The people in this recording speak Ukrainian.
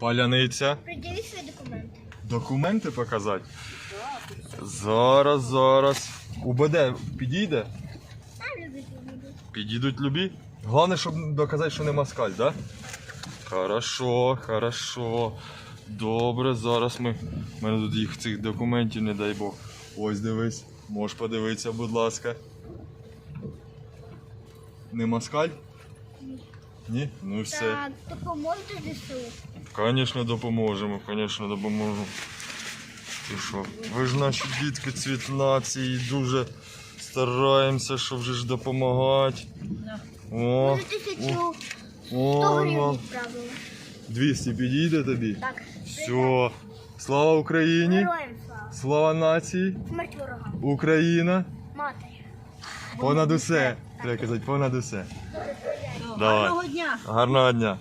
Паляниця. Приділіть свої документи. Документи показати? Зараз, зараз. УБД підійде? А, любите, любите. Підійдуть любі. Головне, щоб доказати, що не москаль, да? Хорошо, хорошо. Добре, зараз ми. У мене тут їх цих документів, не дай Бог. Ось дивись. Можеш подивитися, будь ласка. Не москаль? Ні? Ну все. Так, допоможете ЗСУ. Звісно, допоможемо, звісно, допоможемо. Ти що? Ви ж наші дітки цвіт нації, дуже стараємося, щоб вже ж допомагати. О, Може тисячу о, 100 о, гривень відправили. 200 підійде тобі? Так. Все. Слава Україні! Героям слава. Слава нації! Смерть ворогам. Україна! Матері. Понад усе! Треба казати, понад усе. Давай. Гарного дня! Гарного дня!